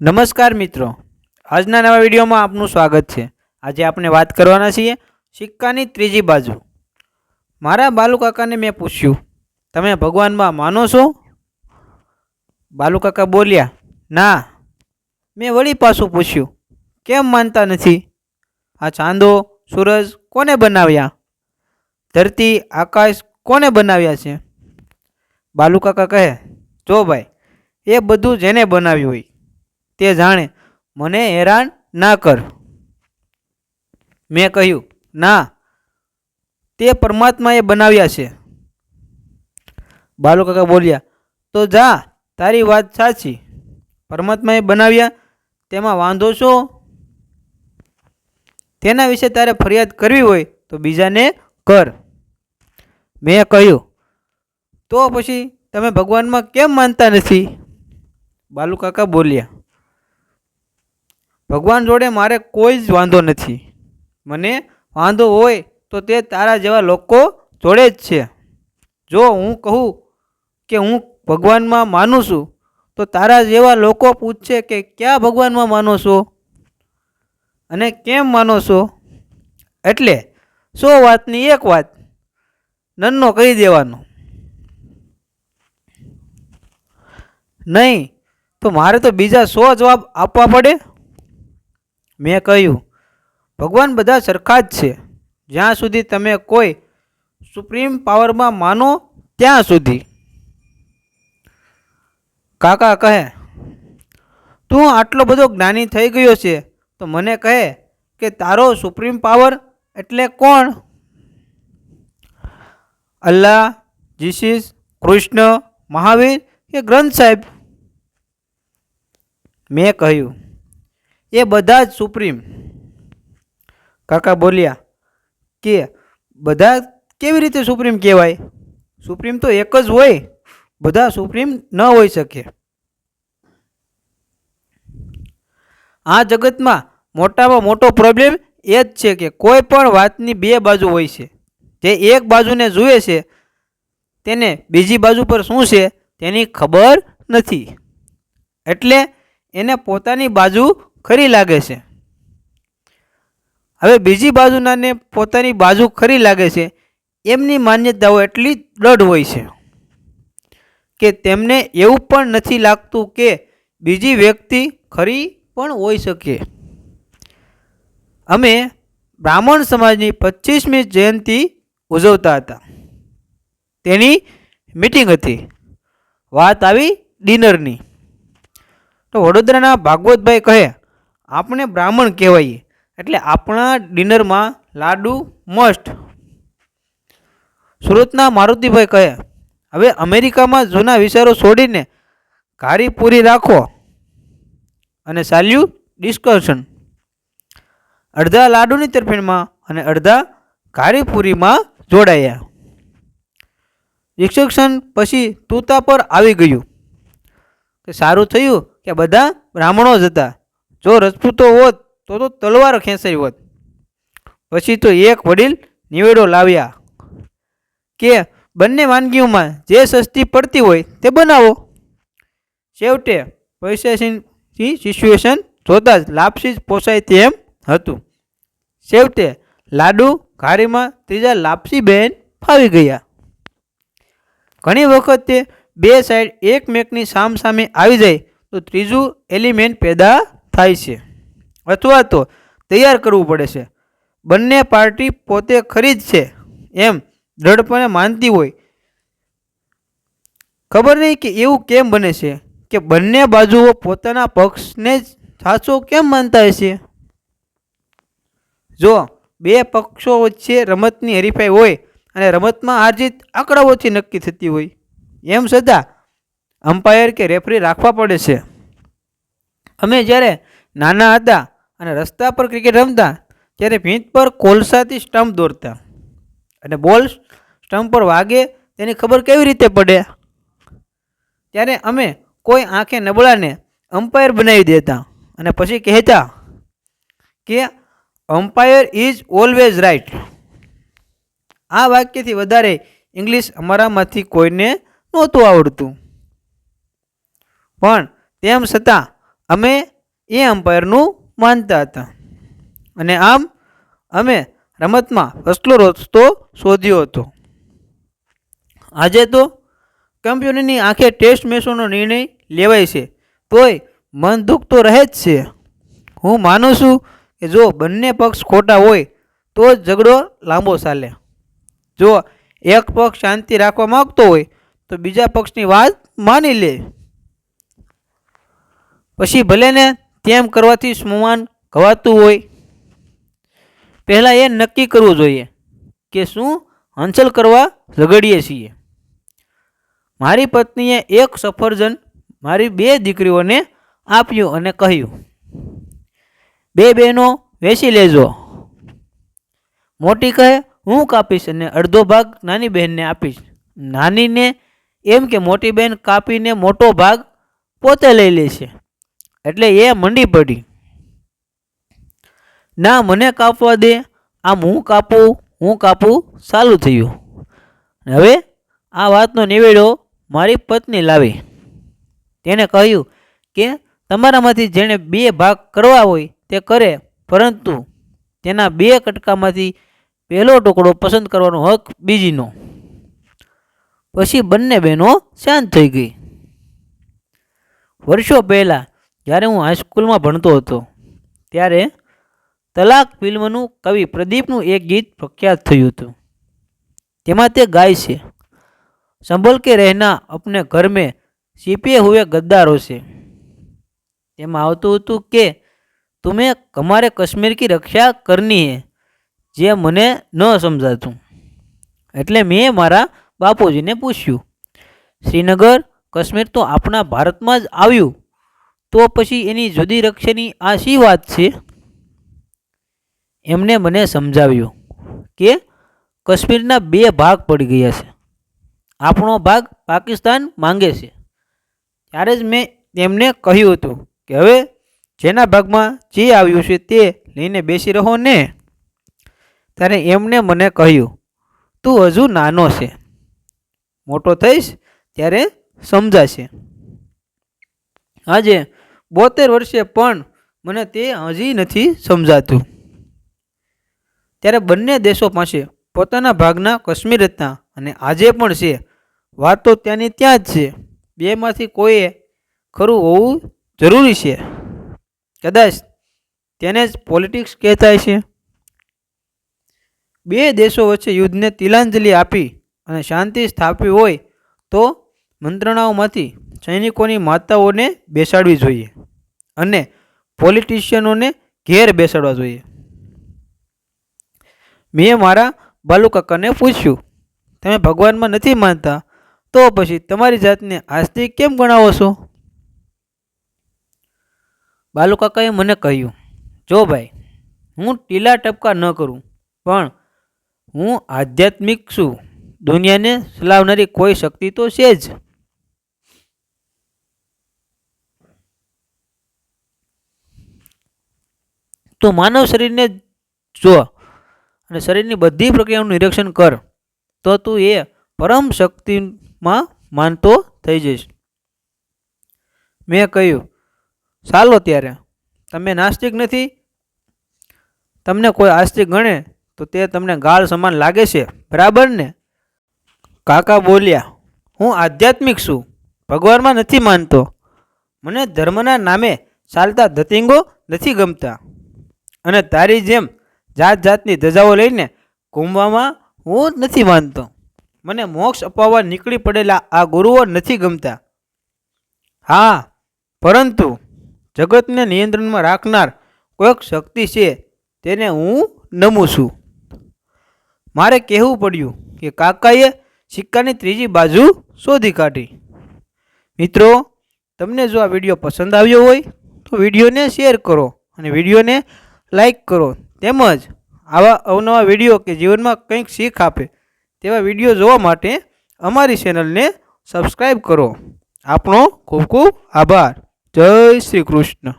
નમસ્કાર મિત્રો. આજના નવા વિડીયોમાં આપનું સ્વાગત છે. આજે આપણે વાત કરવાના છીએ સિક્કાની ત્રીજી બાજુ. મારા બાલુકાકાને મેં પૂછ્યું, તમે ભગવાનમાં માનો છો? બાલુકાકા બોલ્યા, ના. મેં વળી પાછું પૂછ્યું, કેમ માનતા નથી? આ ચાંદો, સૂરજ કોને બનાવ્યા? ધરતી, આકાશ કોને બનાવ્યા છે? બાલુકાકા કહે, જો ભાઈ, એ બધું જેને બનાવ્યું હોય. તે જાણે, મને હેરાન ના કર. મેં કહ્યું, ના, તે પરમાત્માએ બનાવ્યા છે. બાલુકાકા બોલ્યા, તો જા, તારી વાત સાચી. પરમાત્માએ બનાવ્યા, તેમાં વાંધો છો તેના વિશે તારે ફરિયાદ કરવી હોય તો બીજાને કર. મેં કહ્યું, તો પછી તમે ભગવાનમાં કેમ માનતા નથી? બાલુકાકા બોલ્યા ભગવાન જોડે મારે કોઈ જ વાંધો નથી. મને વાંધો હોય તો તે તારા જેવા લોકો જોડે જ છે. જો હું કહું કે હું ભગવાનમાં માનું છું, તો તારા જેવા લોકો પૂછશે કે ક્યાં ભગવાનમાં માનો છો? અને કેમ માનો છો? એટલે સો વાતની એક વાત નન્નો કહી દેવાનો. નહીં, તો મારે તો બીજા સો જવાબ આપવા પડે? મેં કહ્યું, ભગવાન બધા સરખા જ છે. જ્યાં સુધી તમે કોઈ સુપ્રીમ પાવરમાં માનો, ત્યાં સુધી. કાકા કહે, તું આટલો બધો જ્ઞાની થઈ ગયો છે, તો મને કહે કે તારો સુપ્રીમ પાવર એટલે કોણ? અલ્લાહ જીસીસ કૃષ્ણ, મહાવીર કે ગ્રંથ સાહેબ. મેં કહ્યું એ બધા જ સુપ્રીમ. કાકા બોલ્યા કે બધા કેવી રીતે સુપ્રીમ કહેવાય? સુપ્રીમ તો એક જ હોય, બધા સુપ્રીમ ન હોઈ શકે. આ જગતમાં મોટામાં મોટો પ્રોબ્લેમ એ જ છે કે કોઈ પણ વાતની બે બાજુ હોય છે. જે એક બાજુને જુએ છે, તેને બીજી બાજુ પર શું છે તેની ખબર નથી. એટલે એને પોતાની બાજુ ખરી લાગે છે? હવે બીજી બાજુનાને પોતાની બાજુ ખરી લાગે છે, એમની માન્યતાઓ એટલી દ્રઢ હોય છે કે તેમને એવું પણ નથી લાગતું કે બીજી વ્યક્તિ ખરી પણ હોઈ શકે. અમે બ્રાહ્મણ સમાજની પચીસમી જયંતિ ઉજવતા હતા. તેની મિટિંગ હતી. વાત આવી ડિનરની. તો વડોદરાના ભાગવતભાઈ કહે આપણે બ્રાહ્મણ કહેવાઈએ. એટલે આપણા ડિનરમાં લાડુ મસ્ટ સુરતના મારુતિભાઈ કહે, હવે અમેરિકામાં જૂના વિચારો છોડીને ઘારી પૂરી રાખો. અને ચાલ્યું ડિસ્કશન અડધા લાડુની તરફેણમાં અને અડધા ઘારી પૂરીમાં જોડાયા. ડિસ્કશન પછી તૂતા પર આવી ગયું કે સારું થયું કે બધા બ્રાહ્મણો જ હતા. જો રજપૂતો હોત, તો તો તલવાર ખેંચાઈ હોત. પછી તો એક વડીલ નિવેડો લાવ્યા કે બંને વાનગીઓમાં જે સસ્તી પડતી હોય તે બનાવો. છેવટે પૈસાની સિચ્યુએશન જોતાં જ લાપસી જ પોસાય તેમ હતું. છેવટે લાડુ ઘારીમાં ત્રીજા લાપસી બહેન ફાવી ગયા. ઘણી વખત બે સાઈડ એકમેકની સામસામે આવી જાય, તો ત્રીજું એલિમેન્ટ પેદા થાય છે. અથવા તો તૈયાર કરવું પડે છે. બંને પાર્ટી પોતે ખરી જ છે. એમ દ્રઢપણે માનતી હોય. ખબર નહીં કે એવું કેમ બને છે કે બંને બાજુઓ પોતાના પક્ષને જ સાચો કેમ માનતા હશે જો બે પક્ષો વચ્ચે રમતની હરીફાઈ હોય અને રમતમાં આર્જિત આંકડાઓથી નક્કી થતી હોય, એમ છતાં અમ્પાયર કે રેફરી રાખવા પડે છે. અમે જ્યારે નાના હતા અને રસ્તા પર ક્રિકેટ રમતા, ત્યારે ભીંત પર કોલસાથી સ્ટમ્પ દોરતા. અને બોલ સ્ટમ્પ પર વાગે તેની ખબર કેવી રીતે પડે? ત્યારે અમે કોઈ આંખે નબળાને અમ્પાયર બનાવી દેતા અને પછી કહેતા કે અમ્પાયર ઇઝ ઓલવેઝ રાઈટ આ વાક્યથી વધારે ઇંગ્લિશ અમારામાંથી કોઈને નહોતું આવડતું. પણ તેમ છતાં અમે એ અમ્પાયરનું માનતા હતા. અને આમ અમે રમતમાં ફસલો રસ્તો શોધ્યો હતો. આજે તો કંપનીની આંખે ટેસ્ટ મેચોનો નિર્ણય લેવાય છે, તોય મન દુઃખ તો રહે જ છે. હું માનું છું કે જો બંને પક્ષ ખોટા હોય, તો જ ઝઘડો લાંબો ચાલે. જો એક પક્ષ શાંતિ રાખવા માગતો હોય, તો બીજા પક્ષની વાત માની લે. પછી ભલે ને તેમ કરવાથી સ્મમાન ગવાતું હોય. પહેલાં એ નક્કી કરવું જોઈએ કે શું હંસલ કરવા ઝઘડીએ છીએ. મારી પત્નીએ એક સફરજન મારી બે દીકરીઓને આપ્યું અને કહ્યું, બે બહેનો વેચી લેજો. મોટી કહે, હું કાપીશ અને અડધો ભાગ નાની બહેનને આપીશ. નાનીને એમ કે મોટી બહેન કાપીને મોટો ભાગ પોતે લઈ લેશે. એટલે એ મંડી પડી. ના, મને કાપવા દે. આમ હું કાપું હું કાપું, ચાલુ થયું. હવે આ વાતનો નિવેડો મારી પત્ની લાવી. તેણે કહ્યું કે, તમારામાંથી જેણે બે ભાગ કરવા હોય તે કરે, પરંતુ તેના બે કટકામાંથી પહેલો ટુકડો પસંદ કરવાનો હક બીજીનો. પછી બંને બહેનો શાંત થઈ ગઈ. વર્ષો પહેલાં જ્યારે હું હાઈસ્કૂલમાં ભણતો હતો, ત્યારે તલાક ફિલ્મનું કવિ પ્રદીપનું એક ગીત પ્રખ્યાત થયું હતું. તેમાં તે ગાય છે, સંભલ કે રહેના અપને ઘર મેં સીપે હુએ ગદ્દારો છે તેમાં આવતું હતું કે, તુમે હમારે કશ્મીર કી રક્ષા કરની હે, જે મને ન સમજાતું. એટલે મેં મારા બાપુજીને પૂછ્યું, શ્રીનગર, કશ્મીર તો આપણા ભારતમાં જ આવ્યું તો પછી એની જુદી રક્ષાની આ શી વાત છે? એમને મને સમજાવ્યું કે કાશ્મીરના બે ભાગ પડી ગયા છે. આપણો ભાગ પાકિસ્તાન માંગે છે. ત્યારે જ મેં તેમને કહ્યું હતું કે હવે જેના ભાગમાં જે આવ્યું છે તે લઈને બેસી રહો ને. ત્યારે એમને મને કહ્યું, તું હજુ નાનો છે. મોટો થઈશ ત્યારે સમજાશે. આજે બોતેર વર્ષે પણ મને તે હજી નથી સમજાતું. ત્યારે બંને દેશો પાસે પોતાના ભાગના કાશ્મીર હતા અને આજે પણ છે. વાત તો ત્યાંની ત્યાં જ છે. બેમાંથી કોઈએ ખરું હોવું જરૂરી છે. કદાચ તેને જ પોલિટિક્સ કહેતા છે. બે દેશો વચ્ચે યુદ્ધને તિલાંજલિ આપી અને શાંતિ સ્થાપવી હોય તો મંત્રણાઓમાંથી સૈનિકોની માતાઓને બેસાડવી જોઈએ અને પોલિટિશિયનોને ઘેર બેસાડવા જોઈએ. મેં મારા બાલુકાકાને પૂછ્યું, તમે ભગવાનમાં નથી માનતા? તો પછી તમારી જાતને આસ્તિક કેમ ગણાવો છો? બાલુકાકાએ મને કહ્યું, જો ભાઈ, હું ટીલા ટપકા ન કરું, પણ હું આધ્યાત્મિક છું. દુનિયાને ચલાવનારી કોઈ શક્તિ તો છે જ. તો માનવ શરીરને જો અને શરીરની બધી પ્રક્રિયાનું નિરીક્ષણ કર, તો તું એ પરમ શક્તિમાં માનતો થઈ જઈશ. મેં કહ્યું, ચાલો ત્યારે. તમે નાસ્તિક નથી. તમને કોઈ આસ્તિક ગણે તો તે તમને ગાળ સમાન લાગે છે. બરાબર ને? કાકા બોલ્યા, હું આધ્યાત્મિક છું. ભગવાનમાં નથી માનતો. મને ધર્મના નામે ચાલતા ધતિંગો નથી ગમતા. અને તારી જેમ જાત જાતની ધજાઓ લઈને ઘૂમવામાં હું નથી માનતો. મને મોક્ષ અપાવવા નીકળી પડેલા આ ગુરુઓ નથી ગમતા. હા, પરંતુ જગતને નિયંત્રણમાં રાખનાર કોઈક શક્તિ છે તેને હું નમું છું. મારે કહેવું પડ્યું કે કાકાએ સિક્કાની ત્રીજી બાજુ શોધી કાઢી. મિત્રો, તમને જો આ વીડિયો પસંદ આવ્યો હોય તો વિડીયોને શેર કરો અને વિડીયોને લાઈક કરો તેમજ આવા અવનવા વીડિયો કે જીવનમાં કંઈક શીખ આપે તેવા વીડિયો જોવા માટે અમારી ચેનલને સબસ્ક્રાઈબ કરો. આપણો ખૂબ ખૂબ આભાર. જય શ્રી કૃષ્ણ.